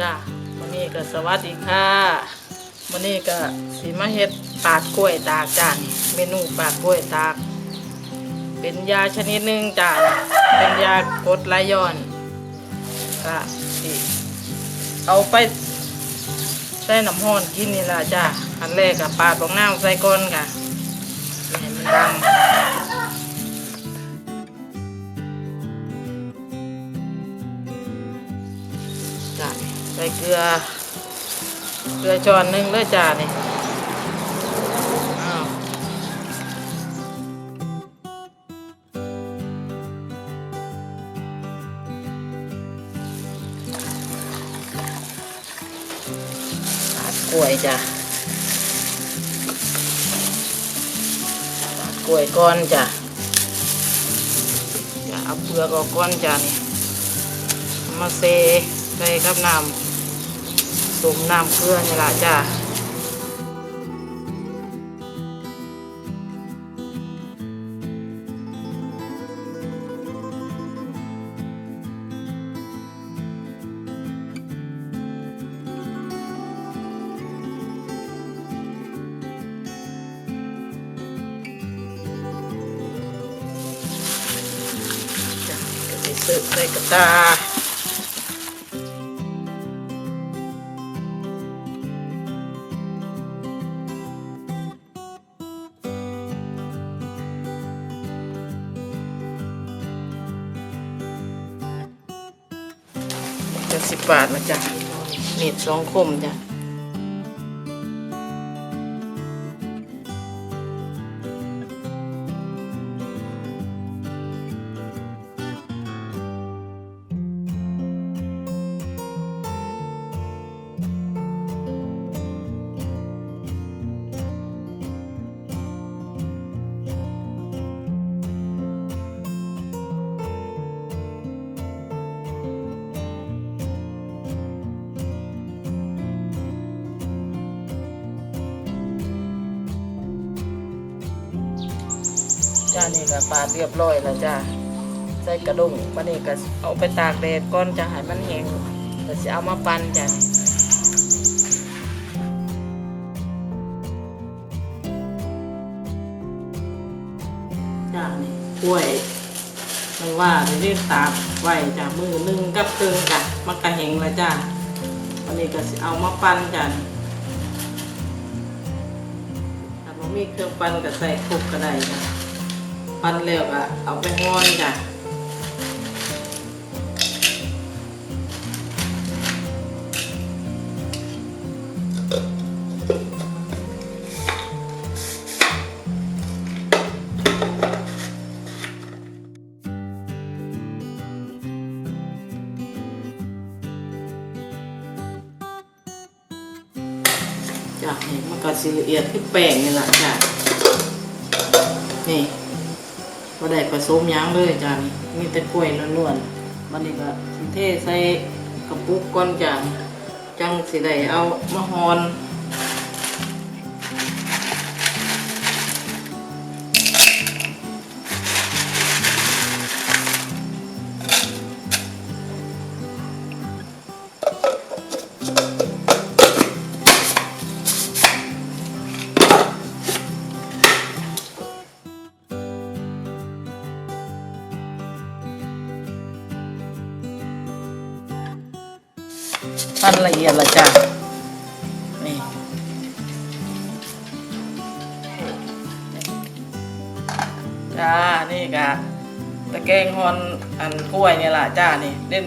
จ้าวันนี้ก็สวัสดีค่ะวันนี้ก็สีมาเฮ็ดปากกล้วยตากจ้านี่เมนูปากกล้วยตาก เป็นยาชนิดหนึ่งจ้าเป็นยากดไหลย้อนก็สิเอาไปใส่น้ำห้อนกินนี่ล่ะจ้าอันแรกกับปาดบองน้ำใส่ก้นค่ะให้มันดำ เกลือ เกลือช้อนหนึ่งเลยจ้านี่อ้าวปาดกล้วยจ้ะปาดกล้วยก้อนจ้ะจะเอาเปลือกออกก้อนจ้ะนี่มาเซใส่กับน้ำ ต้มน้ำเกลือนี่ละจ้าจ้ะก็สิเสิร์ฟใส่กระตา จะสิบบาทนะจ๊ะมีดสองคมจ้ะ นี่ก็ปาดเรียบร้อยแล้วจ้าใส่กระด้งวันนี้ก็เอาไปตากแดดก่อนจะให้มันแห้งก็จะเอามาปั่นจ้ะจ้านี่กล้วยมันว่าจะเรียกตากไว้จ้ะมือหนึ่งกับตึงจ้ะมันกระเหงแล้วจ้าวันนี้ก็จะเอามาปั่นจ้ะถ้าบ่มีเครื่องปั่นก็ใส่คุกก็ได้จ้ะ ปั้นแล้วก็เอาไปงอนจ้ะจ้ะนี่มันก็สิละเอียดที่แป้งนี่แหละจ้ะนี่ ก็ได้ผสมยางเลยจ้านี่มีแต่กล้วยล้วนๆวันนี้ก็สิเทใส่กระปุกก้อนจานจังสิได้เอามะฮอน ปั้นละเอียดละจ้านี่จ้านี่กะตะแกงฮอนอันกล้วยเนี่ยล่ะจ้านี่เล่น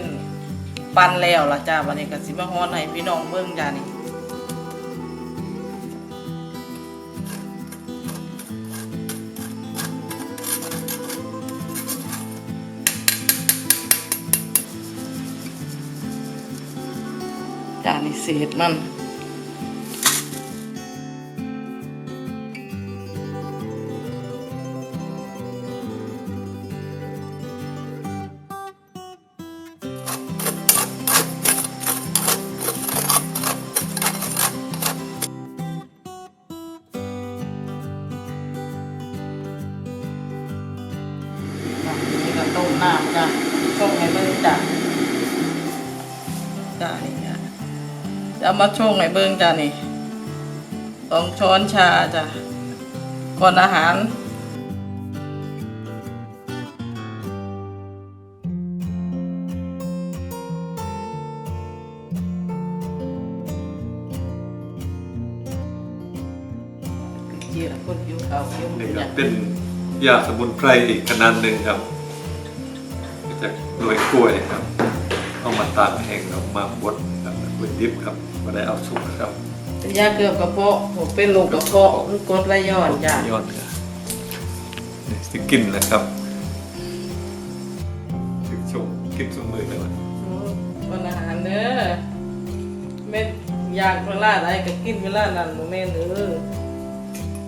ปั้นแล้วล่ะจ้าวันนี้กะสิมาฮอนให้พี่น้องเบิ่งจ้านี่ จานนี้เศษมันต้มน้ำจ้ะต้มให้มันจ้ะจ้ะนี่ค่ะ จะเอามาชงให้เบิ่งจ้านี่สองช้อนชาจ้ะก่อนอาหารเยอะคนอยู่เขาเยอะนี่ครับเป็นยาสมุนไพรอีกขนาดหนึ่งครับจากหน่วยกล้วยครับ เอามาตากแห้งออกมาบดครับกล้วยดิบครับ ได้เอาสุกครับเป็นยาเกือบกระเพาะผมเป็นโรคกระเพาะคือกรดไหลย้อนจ้ะยอดครับนี่สิกินแล้วครับสิชมกินสมือเลยวะก่อนอาหารเด้อเม็ดอยากเวลาไหนก็กินเวลานั้นบ่แม่นเด้อ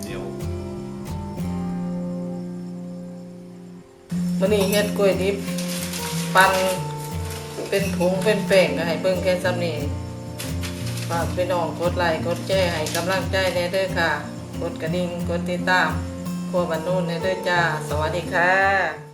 เดี๋ยวตัวนี้เฮ็ดกล้วยดิบปั่นเป็นผงเป็นแป้งก็ให้เบิ่งแค่ซ้ำนี้ ฝากพี่น้องกดไลค์กดแชร์ให้กำลังใจแน่เด้อค่ะ กดกระดิ่งกดติดตามครัวบันนูนแน่เด้อจ้า สวัสดีค่ะ